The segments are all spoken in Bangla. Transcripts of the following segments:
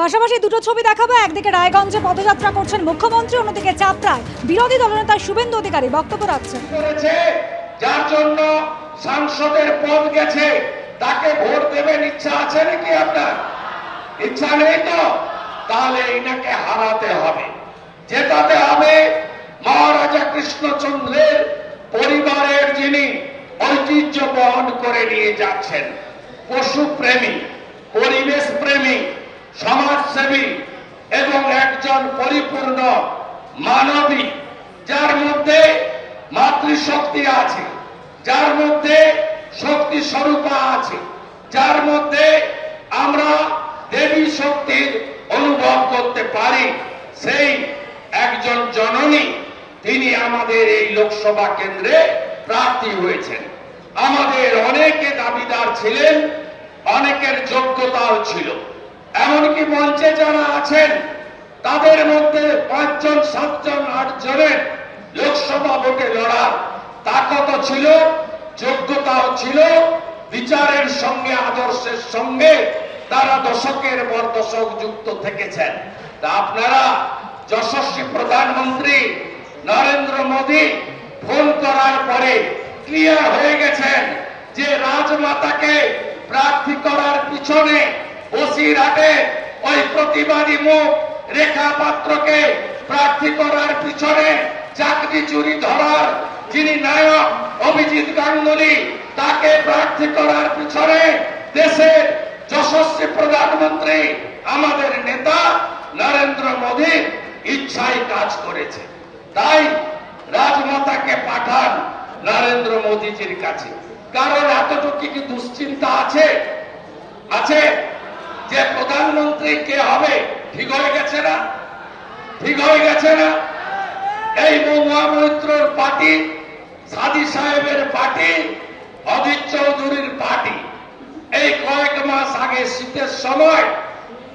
পাশাপাশি দুটো ছবি দেখাবো। একদিকে রায়গঞ্জে পদযাত্রা করছেন মুখ্যমন্ত্রী, অন্যদিকে চাপড়ায় বিরোধী দলনেতা শুভেন্দু অধিকারী বক্তব্য রাখছেন। যার জন্য সাংসদের পদ গেছে, তাকে ভোট দেবেন ইচ্ছা আছে নাকি আপনার? ইচ্ছা নেই তো? তাহলে ইনাকে হারাতে হবে। জেতাতে হবে মহারাজা কৃষ্ণচন্দ্রের পরিবারের যিনি ঐতিহ্য বহন করে নিয়ে যাচ্ছেন পশু প্রেমী পরিবেশ প্রেমী সমাজসেবী এবং একজন পরিপূর্ণ মানবী, যার মধ্যে মাতৃশক্তি আছে, যার মধ্যে শক্তি স্বরূপা আছে, যার মধ্যে আমরা দেবী শক্তির অনুভব করতে পারি। সেই একজন জননী, তিনি আমাদের এই লোকসভা কেন্দ্রে প্রার্থী হয়েছেন। আমাদের অনেকে দাবিদার ছিলেন, অনেকের যোগ্যতাও ছিল। এমনকি মঞ্চে যারা আছেন, তাদের মধ্যে পাঁচজন, সাতজন আট জনের লোকসভা ভোটে লড়ার তাকত ছিল, যোগ্যতাও ছিল, বিচারের সঙ্গে, আদর্শের সঙ্গে তারা দশকের পর দশক যুক্ত থেকেছেন। তা আপনারা যশস্বী প্রধানমন্ত্রী নরেন্দ্র মোদী ফোন করার পরে ক্লিয়ার হয়ে গেছেন যে রাজমাতাকে প্রার্থী করার পিছনে বসিরহাটে ওই প্রতিবাদী মুখ রেখা পাত্রকে প্রার্থী করার পিছনে চাকরি চুরি ধরার যিনি নায়ক অভিজিৎ গাঙ্গুলি, তাকে প্রার্থী করার পিছনে দেশের যশস্বী প্রধানমন্ত্রী আমাদের নেতা নরেন্দ্র মোদী ইচ্ছাই কাজ করেছে। তাই রাজমাতাকে পাঠান নরেন্দ্র মোদীজির কাছে। কারণ এতটুকু কি দুশ্চিন্তা আছে? আছে? যে প্রধানমন্ত্রী কে হবে, ঠিক হয়ে গেছে না? ঠিক হয়ে গেছে না? এই মহুয়া মৈত্রর পার্টি, সাদি সাহেবের পার্টি, অজিত চৌধুরীর পার্টি। এই কয়েক মাস আগে শীতের সময়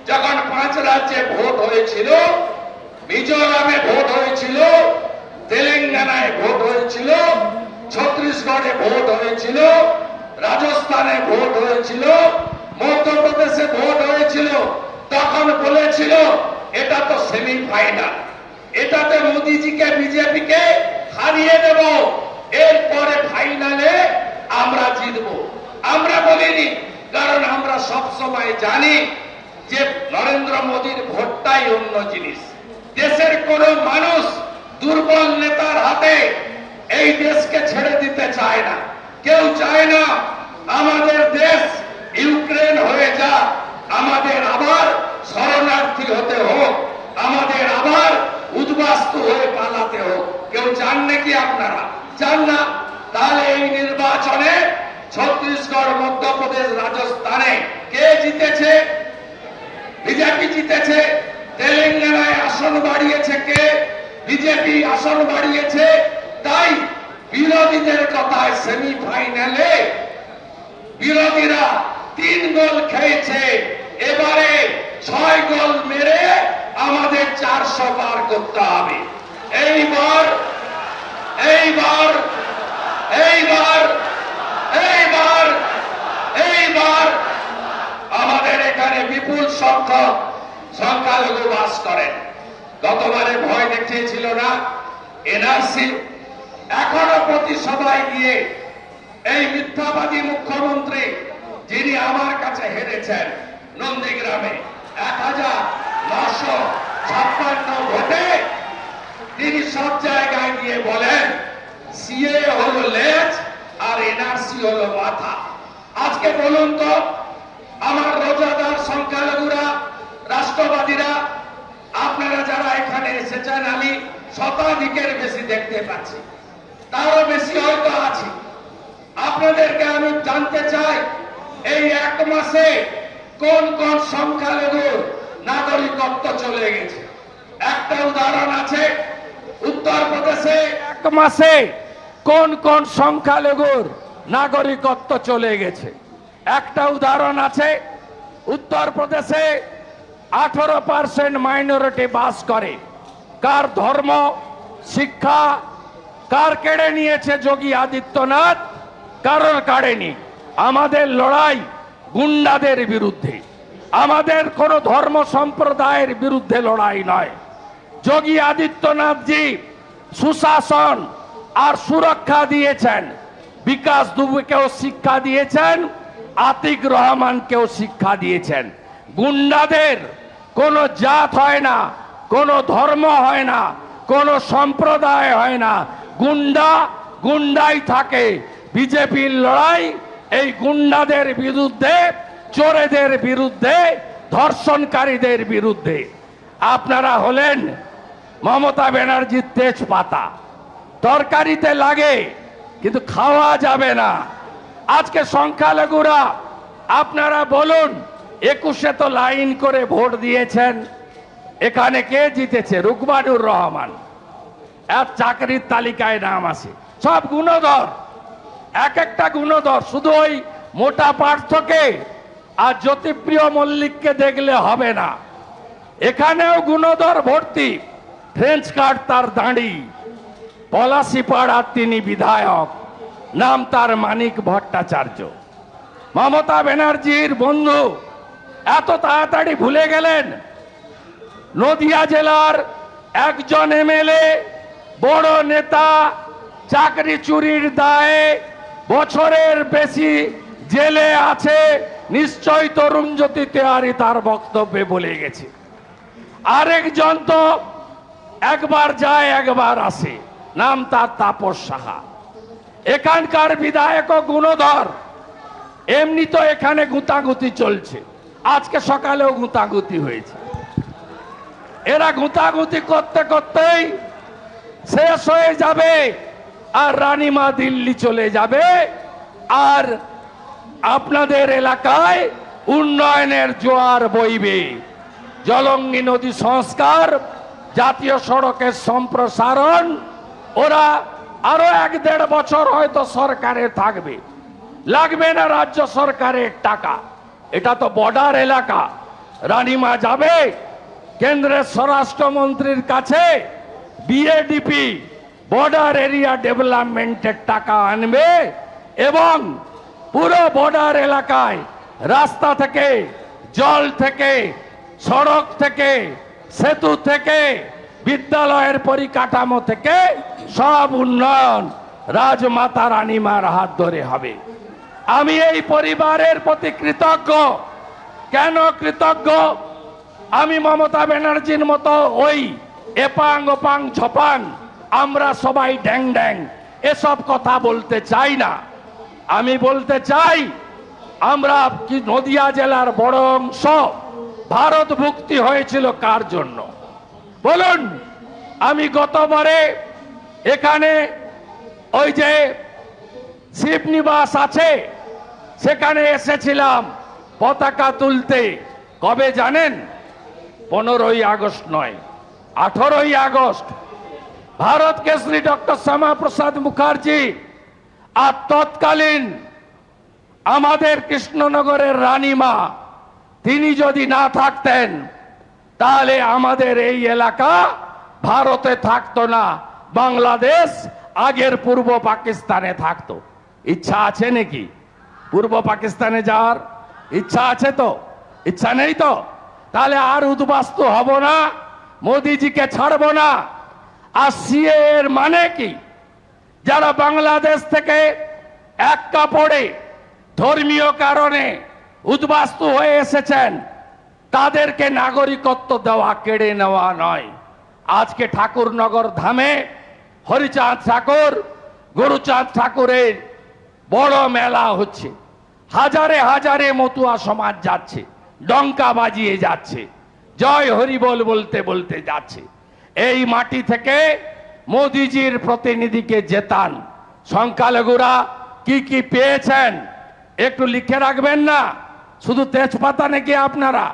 যখন পাঁচ রাজ্যে ভোট হয়েছিল, মিজোরামে ভোট হয়েছিল, তেলেঙ্গানায় ভোট হয়েছিল, ছত্তিশগড়ে ভোট হয়েছিল, রাজস্থানে ভোট হয়েছিল মধ্যপ্রদেশে ভোট হয়েছিল, তখন বলেছিল, এটা তো সেমিফাইনাল এটাতে মোদিজিকে, বিজেপিকে হারিয়ে দেব। এরপরে ফাইনালে আমরা জিতব। আমরা বলিনি, কারণ আমরা সব সময় জানি যে নরেন্দ্র মোদীর ভোটটাই অন্য জিনিস। দেশের কোন মানুষ দুর্বল নেতার হাতে এই দেশকে ছেড়ে দিতে চায় না। কেউ চায় না আমাদের দেশ ইউক্রেন হয়ে যা আমাদের আবার শরণার্থী হতে হোক, আমাদের আবার উদ্বাস্তু হয়ে পালাতে হোক। কেউ চান নাকি আপনারা? চান না? তাহলে এই নির্বাচনে ছত্তিশগড়, মধ্যপ্রদেশ, রাজস্থানে কে জিতেছে? বিজেপি জিতেছে। তেলেঙ্গানায় আসন বাড়িয়েছে কে? বিজেপি আসন বাড়িয়েছে। তাই বিরোধীদের কথায় সেমিফাইনালে বিরোধীরা তিন গোল খেয়েছে। এবারে ছয় গোল মেরে আমাদের চারশো পার করতে হবে। এইবার এইবার এইবার এইবার এইবার আমাদের এখানে বিপুল সংখ্যক সংখ্যালঘু বাস করেন। গতবারে ভয় দেখিয়েছিল না এনআরসি এখনও প্রতি সভায় গিয়ে এই মিথ্যাবাদী মুখ্যমন্ত্রী যিনি আমার কাছে হেরেছেন নন্দীগ্রামে এক হাজার নশো ছাপ্পান্ন ভোটে, তিনি সব জায়গায় গিয়ে বলেন, সিএ হলো লেজ আর এনআরসি হলো মাথা। আজকে বলুন তো, আমার রোজাদার সংখ্যালঘুরা, রাষ্ট্রবাদীরা, আপনারা যারা এখানে এসেছেন, আমি শতাধিকের বেশি দেখতে পাচ্ছি। তারও বেশি হয়তো আছে। আপনাদেরকে আমি জানতে চাই এই এক মাসে কোন কোন সংখ্যালঘুর নাগরিকত্ব চলে গেছে? একটা উদাহরণ আছে উত্তরপ্রদেশে এক মাসে কোন কোন সংখ্যালঘুর নাগরিকত্ব চলে গেছে? একটা উদাহরণ আছে উত্তরপ্রদেশে আঠারো পার্সেন্ট মাইনরিটি বাস করে। কার ধর্ম, শিক্ষা, কার কেড়ে নিয়েছে যোগী আদিত্যনাথ কারণ কাড়েনি আমাদের লড়াই গুন্ডাদের বিরুদ্ধে। আমাদের কোনো ধর্ম সম্প্রদায়ের বিরুদ্ধে লড়াই নয়। যোগী আদিত্যনাথজি সুশাসন আর সুরক্ষা দিয়েছেন। বিকাশ দুবেকেও শিক্ষা দিয়েছেন, আতিক রহমানকেও শিক্ষা দিয়েছেন। গুন্ডাদের কোনো জাত হয় না, কোনো ধর্ম হয় না, কোনো সম্প্রদায় হয় না। গুন্ডা গুন্ডাই থাকে। বিজেপির লড়াই এই গুন্ডাদের বিরুদ্ধে, চোরেদের বিরুদ্ধে, ধর্ষণকারীদের বিরুদ্ধে। আপনারা হলেন মমতা ব্যানার্জির তেজপাতা। তরকারিতে লাগে, কিন্তু খাওয়া যাবে না। আজকে সংখ্যালঘুরা, আপনারা বলুন, একুশে তো লাইন করে ভোট দিয়েছেন। এখানে কে জিতেছে? রুকমানুর রহমান। এক চাকরির তালিকায় নাম আছে। সব গুণধর। এক একটা গুণধর, শুধু ওই মোটা পার্থকে আর জ্যোতিপ্রিয় মল্লিককে দেখলে হবে না। এখানেও গুণধর ভর্তি ফ্রেঞ্চ কার্ড তার দাঁড়ি। পলাশিপাড়ার তিনি বিধায়ক, নাম তার মানিক ভট্টাচার্য। মমতা ব্যানার্জির বন্ধু, এত তাড়াতাড়ি ভুলে গেলেন। নদিয়া জেলার একজন এমএলএ, বড় নেতা, চাকরি চুরির দায়ে বছরের বেশি জেলে আছে, নিশ্চয় তরুণ জ্যোতি তেওয়ারি তার বক্তব্যে বলে গেছে। আরেকজন তো একবার যায়, একবার আসে, নাম তার তাপস সাহা। এখানকার বিধায়ক গুণধর, এমনি তো এখানে গুতাগুতি চলছে। আজকে সকালেও গুতাগুতি হয়েছে। এরা গুতাগুতি করতে করতেই শেষ হয়ে যাবে। আর রানীমা দিল্লি চলে যাবে। আর আপনাদের এলাকায় উন্নয়নের জোয়ার বইবে। জলঙ্গি নদী সংস্কার, জাতীয় সড়কের সম্প্রসারণ, ওরা আরও এক দেড় বছর হয়তো সরকারে থাকবে। লাগবে না রাজ্য সরকারের টাকা। এটা তো বর্ডার এলাকা। রানীমা যাবে, কেন্দ্রের স্বরাষ্ট্রমন্ত্রীর কাছে বিএডিপি বর্ডার এরিয়া ডেভেলপমেন্টের টাকা আনবে এবং পুরো বর্ডার এলাকায় রাস্তা থেকে, জল থেকে, সড়ক থেকে, সেতু থেকে, বিদ্যালয়ের পরিকাঠামো থেকে সব উন্নয়ন রাজমাতা রানীমার হাত ধরে হবে। আমি এই পরিবারের প্রতি কৃতজ্ঞ। কেন কৃতজ্ঞ? আমি মমতা ব্যানার্জির মতো ওই এপাং ওপাং ছপাং আমরা সবাই ড্যাং ড্যাং। এসব কথা বলতে চাই না। আমি বলতে চাই, আমরা কি নদিয়া জেলার বড় অংশ, ভারত মুক্তি হয়েছিল কার জন্য? বলুন, আমি গতবারে এখানে ওই যে শিবনিবাস আছে, সেখানে এসেছিলাম পতাকা তুলতে। কবে জানেন? পনেরোই আগস্ট নয়, আঠারোই আগস্ট ভারত কেশরী ডক্টর শ্যামা প্রসাদ মুখার্জি আর তৎকালীন আমাদের কৃষ্ণনগরের রানীমা, তিনি যদি না থাকতেন, তাহলে আমাদের এই এলাকা ভারতে থাকতো না, বাংলাদেশ আগের পূর্ব পাকিস্তানে থাকতো। ইচ্ছা আছে নাকি? পূর্ব পাকিস্তানে যাওয়ার? ইচ্ছা আছে তো? ইচ্ছা নেই তো? তাহলে আর উদ্বাস্তু হব না, মোদিজিকে ছাড়বো না। আর এর মানে কি? যারা বাংলাদেশ থেকে এক কাপড়ে ধর্মীয় কারণে উদ্বাস্তু হয়ে এসেছেন, তাদেরকে নাগরিকত্ব দেওয়া কেড়ে নেওয়া নয়। আজকে ঠাকুরনগর ধামে হরিচাঁদ ঠাকুর, গুরুচাঁদ ঠাকুরের বড় মেলা হচ্ছে। হাজারে হাজারে মতুয়া সমাজ যাচ্ছে, ডঙ্কা বাজিয়ে যাচ্ছে, জয় হরি বল বলতে বলতে যাচ্ছে। এই মাটি থেকে মোদিজির প্রতিনিধিকে জেতান। সংখ্যালঘুরা কি কি পেয়েছেন একটু লিখে রাখবেন না? শুধু তেজপাতা নাকি আপনারা?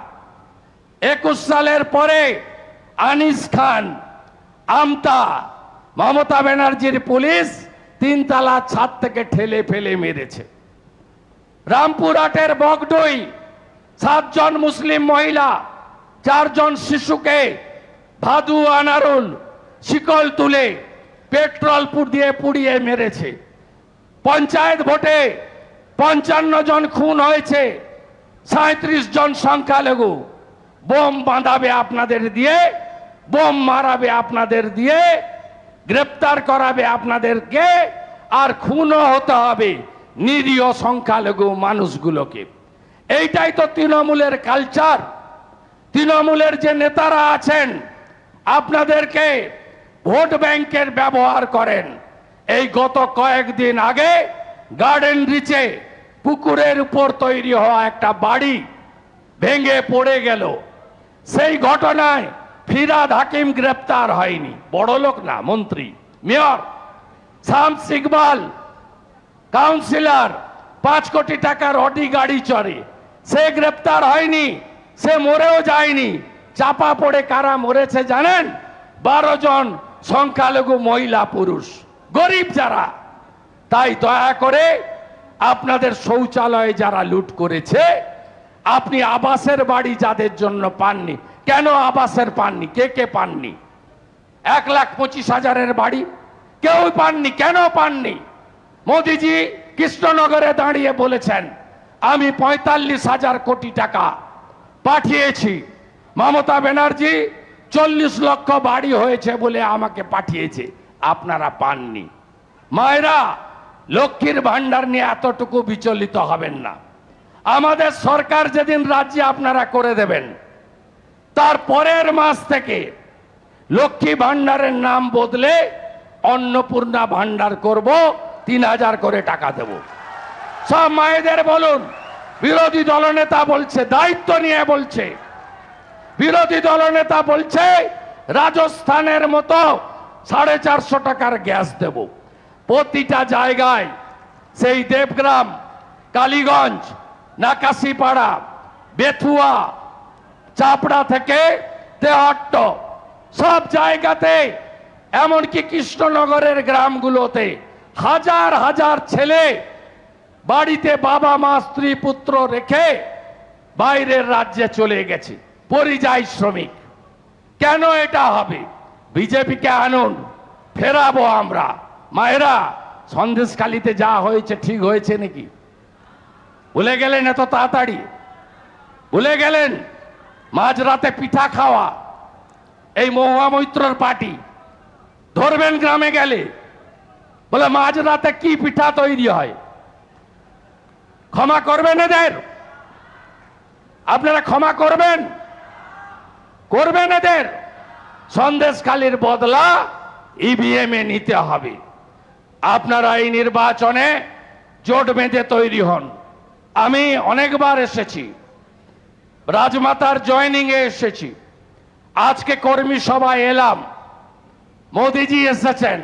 একুশ সালের পরে আনিস খান, আমতা, মমতা ব্যানার্জির পুলিশ তিনতলা ছাদ থেকে ঠেলে ফেলে মেরেছে। রামপুরহাটের বগডই সাতজন মুসলিম মহিলা, চারজন শিশুকে ভাদু আনারুল শিকল তুলে পেট্রোল দিয়ে পুড়িয়ে মেরেছে। পঞ্চায়েত ভোটে পঞ্চান্ন জন খুন হয়েছে সাঁত্রিশ জন সংখ্যালঘু। বোম বাঁধাবে আপনাদের দিয়ে, বোম মারাবে আপনাদের দিয়ে, গ্রেপ্তার করাবে আপনাদেরকে, আর খুনও হতে হবে নিরীহ সংখ্যালঘু মানুষগুলোকে। এইটাই তো তৃণমূলের কালচার তৃণমূলের যে নেতারা আছেন আপনাদেরকে ভোট ব্যাংকের ব্যবহার করেন। এই গত কয়েকদিন আগে গার্ডেন রিচে পুকুরের উপর তৈরি হওয়া একটা বাড়ি ভেঙে পড়ে গেল। সেই ঘটনায় ফিরাদ হাকিম গ্রেপ্তার হয়নি। বড় লোক না, মন্ত্রী, মেয়র শামস ইকবাল কাউন্সিলর, পাঁচ কোটি টাকার অডি গাড়ি চড়ে। সে গ্রেপ্তার হয়নি, সে মরেও যায়নি। চাপা পড়ে কারা মরেছে জানেন? বারো জন সংখ্যালঘু মহিলা পুরুষ, গরিব যারা। তাই দয়া করে আপনাদের শৌচালয়ে যারা লুট করেছে, আপনি আবাসের বাড়ি যাদের জন্য পাননি, কেন আবাসের পাননি? কে কে পাননি? এক লাখ পঁচিশ হাজারের বাড়ি, কেউ পাননি, কেন পাননি? মোদিজি কৃষ্ণনগরে দাঁড়িয়ে বলেছেন, আমি পঁয়তাল্লিশ হাজার কোটি টাকা পাঠিয়েছি। মমতা ব্যানার্জি, চল্লিশ লক্ষ বাড়ি হয়েছে বলে আমাকে পাঠিয়েছে। আপনারা পাননি। মায়েরা, লক্ষ্মীর ভান্ডার নিয়ে এতটুকু বিচলিত হবেন না। আমাদের সরকার যেদিন রাজ্যে আপনারা করে দেবেন, তার পরের মাস থেকে লক্ষ্মী ভান্ডারের নাম বদলে অন্নপূর্ণা ভান্ডার করব, তিন হাজার করে টাকা দেব। সব মায়েদের বলুন, বিরোধী দলনেতা বলছে, দায়িত্ব নিয়ে বলছে। বিরোধী দলনেতা বলছে, রাজস্থানের মতো সাড়ে চারশো টাকার গ্যাস দেব। প্রতিটা জায়গায় সেই দেবগ্রাম, কালীগঞ্জ, নাকাশিপাড়া, বেথুয়া, চাপড়া থেকে তেহট্ট, সব জায়গাতে, এমনকি কৃষ্ণনগরের গ্রামগুলোতে হাজার হাজার ছেলে বাড়িতে বাবা, মা, স্ত্রী, পুত্র রেখে বাইরের রাজ্যে চলে গেছে। পরিযায়ী শ্রমিক। কেন এটা হবে? বিজেপিকে আনুন, ফেরাবো আমরা। মায়েরা সন্দেশকালীতে যা হয়েছে ঠিক হয়েছে নাকি? ভুলে গেলেন এত তাড়াতাড়ি? ভুলে গেলেন? মাঝরাতে পিঠা খাওয়া, এই মহুয়া মৈত্রর পার্টি। ধরবেন গ্রামে গেলে। বলে, মাঝরাতে কি পিঠা তৈরি হয়? ক্ষমা করবেন এদের? আপনারা ক্ষমা করবেন? করবেন এদের। সন্দেশখালীর বদলা ইভিএম এ নিতে হবে। আপনারা এই নির্বাচনে জোট বেঁধে তৈরি হন। আমি অনেকবার এসেছি। রাজমাতার জয়নিং এ এসেছি। আজকে কর্মী সভায় এলাম। মোদিজি এসেছেন।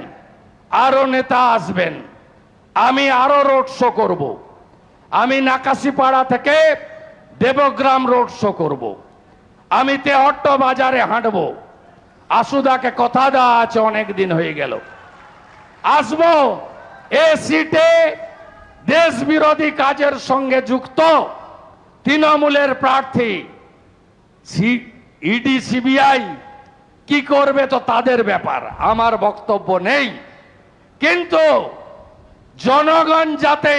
আরও নেতা আসবেন। আমি আরও রোড শো করব। আমি নাকাশিপাড়া থেকে দেবগ্রাম রোড শো করব। আমি তেহট্ট বাজারে হাঁটব। আসুদাকে কথা দেওয়া আছে, অনেক দিন হয়ে গেল। আসব, এ সিটে দেশ বিরোধী কাজের সঙ্গে যুক্ত তৃণমূলের প্রার্থী ইডি, সিবিআই, কি করবে তো তাদের ব্যাপার, আমার বক্তব্য নেই। কিন্তু জনগণ যাতে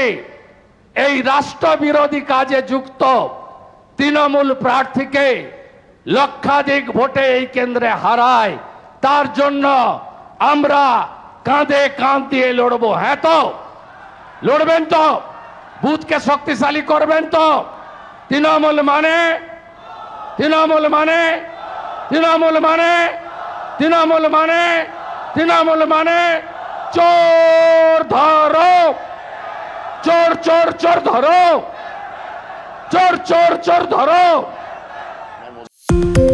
এই রাষ্ট্রবিরোধী কাজে যুক্ত তৃণমূল প্রার্থীকে লক্ষাধিক ভোটে এই কেন্দ্রে হারায়, তার জন্য আমরা কাঁধে কাঁধ দিয়ে লড়বো। হ্যাঁ তো? লড়বেন তো? বুথকে শক্তিশালী করবেন তো? তৃণমূল মানে? তৃণমূল মানে? তৃণমূল মানে? তৃণমূল মানে? তৃণমূল মানে? চোর ধরো। চোর চোর চোর ধরো। চোর চোর চোর ধরো। Thank you.